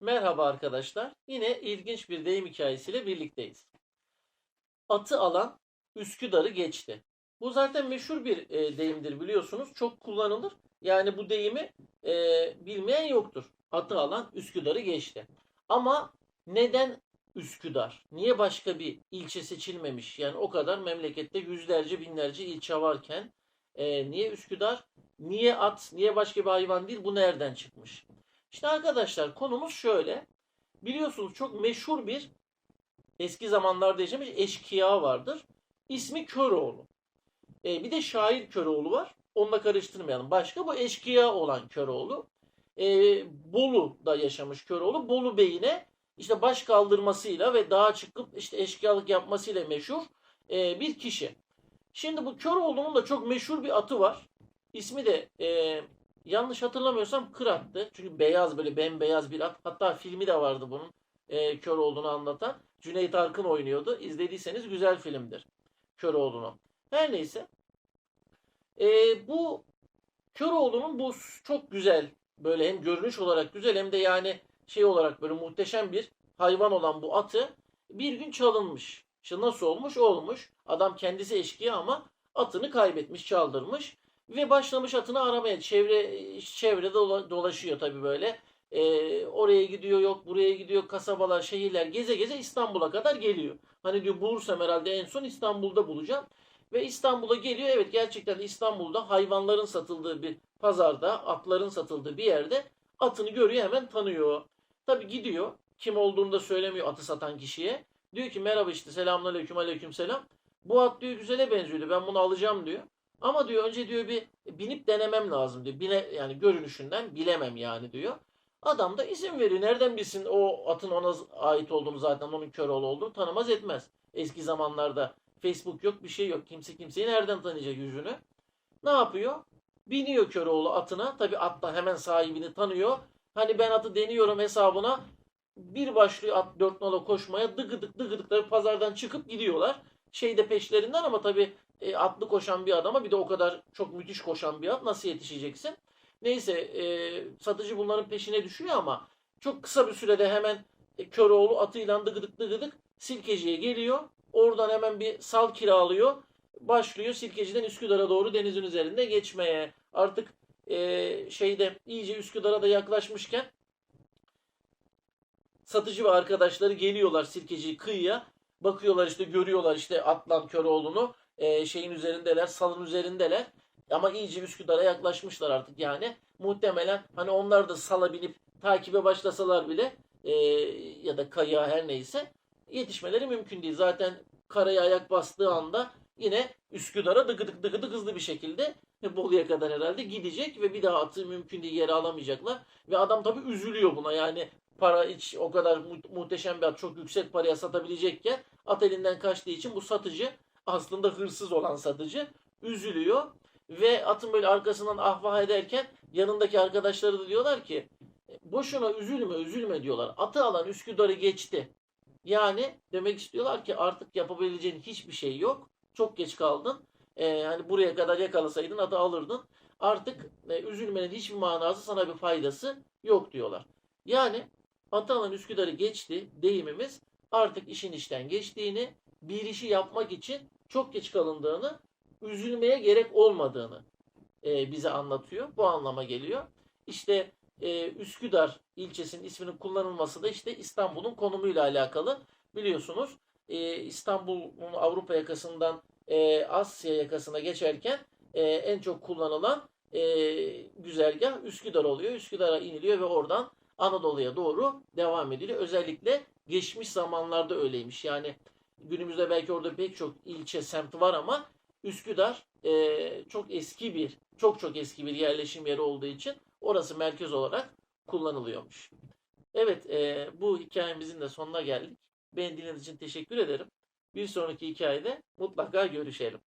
Merhaba arkadaşlar. Yine ilginç bir deyim hikayesiyle birlikteyiz. Atı alan Üsküdar'ı geçti. Bu zaten meşhur bir e, deyimdir biliyorsunuz. Çok kullanılır. Yani bu deyimi e, bilmeyen yoktur. Atı alan Üsküdar'ı geçti. Ama neden Üsküdar? Niye başka bir ilçe seçilmemiş? Yani o kadar memlekette yüzlerce binlerce ilçe varken e, niye Üsküdar? Niye at? Niye başka bir hayvan değil? Bu nereden çıkmış? İşte arkadaşlar konumuz şöyle. Biliyorsunuz çok meşhur bir eski zamanlarda yaşamış eşkıya vardır. İsmi Köroğlu. E, bir de şair Köroğlu var. Onunla karıştırmayalım. Başka bu eşkıya olan Köroğlu. E, Bolu'da yaşamış Köroğlu. Bolu Bey'ine işte baş kaldırmasıyla ve dağa çıkıp işte eşkıyalık yapmasıyla meşhur e, bir kişi. Şimdi bu Köroğlu'nun da çok meşhur bir atı var. İsmi de e, yanlış hatırlamıyorsam Kırat'tı. Çünkü beyaz böyle bembeyaz bir at. Hatta filmi de vardı bunun e, kör olduğunu anlatan. Cüneyt Arkın oynuyordu. İzlediyseniz güzel filmdir. Kör olduğunu. Her neyse. E, bu Köroğlu'nun bu çok güzel böyle hem görünüş olarak güzel hem de yani şey olarak böyle muhteşem bir hayvan olan bu atı bir gün çalınmış. İşte nasıl olmuş? Olmuş. Adam kendisi eşkıya ama atını kaybetmiş, çaldırmış ve başlamış atını aramaya. Çevre çevrede dola- dolaşıyor tabii böyle. Ee, oraya gidiyor yok, buraya gidiyor, kasabalar, şehirler geze geze İstanbul'a kadar geliyor. Hani diyor bulursam herhalde en son İstanbul'da bulacağım. Ve İstanbul'a geliyor. Evet gerçekten İstanbul'da hayvanların satıldığı bir pazarda, atların satıldığı bir yerde atını görüyor hemen tanıyor. Tabii gidiyor. Kim olduğunu da söylemiyor atı satan kişiye. Diyor ki merhaba işte selamünaleyküm aleyküm selam. Bu at diyor güzele benziyordu ben bunu alacağım diyor. Ama diyor önce diyor bir binip denemem lazım diyor. Bine, yani görünüşünden bilemem yani diyor. Adam da izin veriyor. Nereden bilsin o atın ona ait olduğunu zaten onun Köroğlu olduğunu tanımaz etmez. Eski zamanlarda Facebook yok bir şey yok. Kimse kimseyi nereden tanıyacak yüzünü? Ne yapıyor? Biniyor Köroğlu atına. Tabi at da hemen sahibini tanıyor. Hani ben atı deniyorum hesabına. Bir başlıyor at dört nala koşmaya. Dıgıdık dıgıdıkları pazardan çıkıp gidiyorlar. Şeyde peşlerinden ama tabi e, atlı koşan bir adama bir de o kadar çok müthiş koşan bir at nasıl yetişeceksin? Neyse e, satıcı bunların peşine düşüyor ama çok kısa bir sürede hemen e, Köroğlu atıyla dıgıdık dıgıdık Silkeci'ye geliyor. Oradan hemen bir sal kiralıyor. Başlıyor Silkeci'den Üsküdar'a doğru denizin üzerinde geçmeye. Artık e, şeyde iyice Üsküdar'a da yaklaşmışken satıcı ve arkadaşları geliyorlar Silkeci kıyıya. Bakıyorlar işte görüyorlar işte Atlan Köroğlu'nu e, şeyin üzerindeler, salın üzerindeler. Ama iyice Üsküdar'a yaklaşmışlar artık yani. Muhtemelen hani onlar da sala binip takibe başlasalar bile e, ya da kayığa her neyse yetişmeleri mümkün değil. Zaten karaya ayak bastığı anda yine Üsküdar'a dıgıdık dıgıdık hızlı bir şekilde Bolu'ya kadar herhalde gidecek ve bir daha atı mümkün değil yere alamayacaklar. Ve adam tabii üzülüyor buna yani para hiç o kadar mu- muhteşem bir at çok yüksek paraya satabilecekken at elinden kaçtığı için bu satıcı aslında hırsız olan satıcı üzülüyor ve atın böyle arkasından ahvah ederken yanındaki arkadaşları da diyorlar ki boşuna üzülme üzülme diyorlar. Atı alan Üsküdar'ı geçti. Yani demek istiyorlar ki artık yapabileceğin hiçbir şey yok. Çok geç kaldın. Ee, hani buraya kadar yakalasaydın atı alırdın. Artık e, üzülmenin hiçbir manası sana bir faydası yok diyorlar. Yani atı alan Üsküdar'ı geçti deyimimiz artık işin işten geçtiğini, bir işi yapmak için çok geç kalındığını, üzülmeye gerek olmadığını e, bize anlatıyor. Bu anlama geliyor. İşte e, Üsküdar ilçesinin isminin kullanılması da işte İstanbul'un konumuyla alakalı. Biliyorsunuz e, İstanbul'un Avrupa yakasından e, Asya yakasına geçerken e, en çok kullanılan e, güzergah Üsküdar oluyor. Üsküdar'a iniliyor ve oradan Anadolu'ya doğru devam ediliyor. Özellikle geçmiş zamanlarda öyleymiş. Yani günümüzde belki orada pek çok ilçe, semt var ama Üsküdar e, çok eski bir, çok çok eski bir yerleşim yeri olduğu için orası merkez olarak kullanılıyormuş. Evet, e, bu hikayemizin de sonuna geldik. Beni dinlediğiniz için teşekkür ederim. Bir sonraki hikayede mutlaka görüşelim.